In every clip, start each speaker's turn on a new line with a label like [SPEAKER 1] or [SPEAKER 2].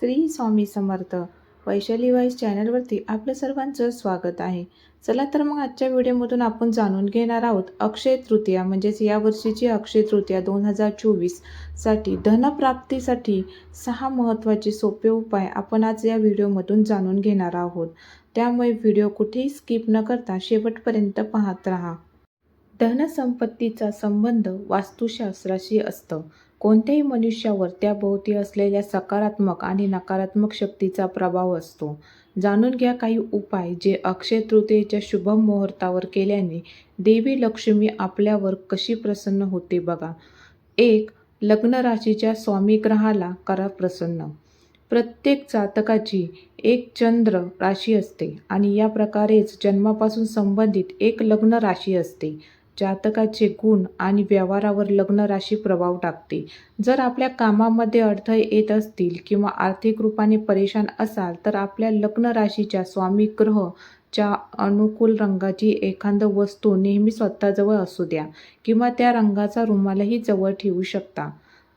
[SPEAKER 1] श्री स्वामी समर्थ. वैशाली वाईस चॅनलवरती आपलं सर्वांचं स्वागत आहे. चला तर मग आजच्या व्हिडिओमधून आपण जाणून घेणार आहोत अक्षय तृतीया म्हणजेच या वर्षीची अक्षय तृतीया दोन हजार चोवीससाठी धनप्राप्तीसाठी सहा महत्त्वाचे सोपे उपाय आपण आज या व्हिडिओमधून जाणून घेणार आहोत. त्यामुळे व्हिडिओ कुठेही स्किप न करता शेवटपर्यंत पाहत राहा. धनसंपत्तीचा संबंध वास्तुशास्त्राशी असतं. कोणत्याही मनुष्यावर त्याभोवती असलेल्या सकारात्मक आणि नकारात्मक शक्तीचा प्रभाव असतो. जाणून घ्या काही उपाय जे अक्षय तृतीयेच्या शुभ मुहूर्तावर केल्याने देवी लक्ष्मी आपल्यावर कशी प्रसन्न होते बघा. एक लग्न राशीच्या स्वामी ग्रहाला करा प्रसन्न. प्रत्येक जातकाची एक चंद्र राशी असते आणि या प्रकारेच जन्मापासून संबंधित एक लग्न राशी असते. जातकाचे गुण आणि व्यवहारावर लग्न राशी प्रभाव टाकते. जर आपल्या कामामध्ये अडथळे येत असतील किंवा आर्थिक रूपाने परेशान असाल तर आपल्या लग्न राशीच्या स्वामी ग्रह च्या अनुकूल रंगाची एखादं वस्तू नेहमी स्वतःजवळ असू द्या किंवा त्या रंगाचा रुमालही जवळ ठेवू शकता.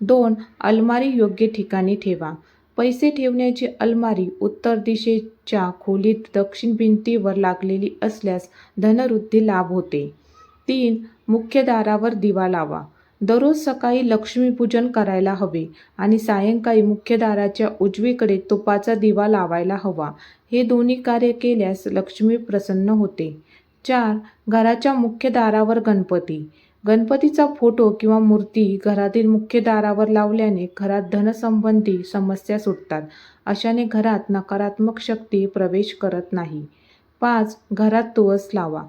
[SPEAKER 1] दोन अलमारी योग्य ठिकाणी ठेवा. पैसे ठेवण्याची अलमारी उत्तर दिशेच्या खोलीत दक्षिण भिंतीवर लागलेली असल्यास धनवृद्धी लाभ होते. तीन मुख्य दारावर दिवा लावा. दररोज सकाळी लक्ष्मीपूजन करायला हवे आणि सायंकाळी मुख्य दाराच्या उजवीकडे तुपाचा दिवा लावायला हवा. हे दोन्ही कार्य केल्यास लक्ष्मी प्रसन्न होते. चार घराच्या मुख्य दारावर गणपती. गणपतीचा फोटो किंवा मूर्ती घरातील मुख्य दारावर लावल्याने घरात धनसंबंधी समस्या सुटतात अशाने घरात नकारात्मक शक्ती प्रवेश करत नाही. पाच घरात तुळस लावा.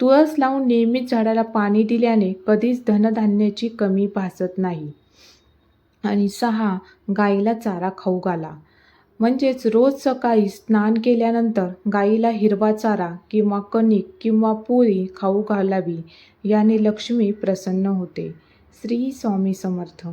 [SPEAKER 1] तुळस लावून नियमित झाडाला पाणी दिल्याने कधीच धनधान्याची कमी भासत नाही. आणि सहा गाईला चारा खाऊ घाला. म्हणजेच रोज सकाळी स्नान केल्यानंतर गाईला हिरवा चारा किंवा कणिक किंवा पोळी खाऊ घालावी याने लक्ष्मी प्रसन्न होते. श्री स्वामी समर्थ.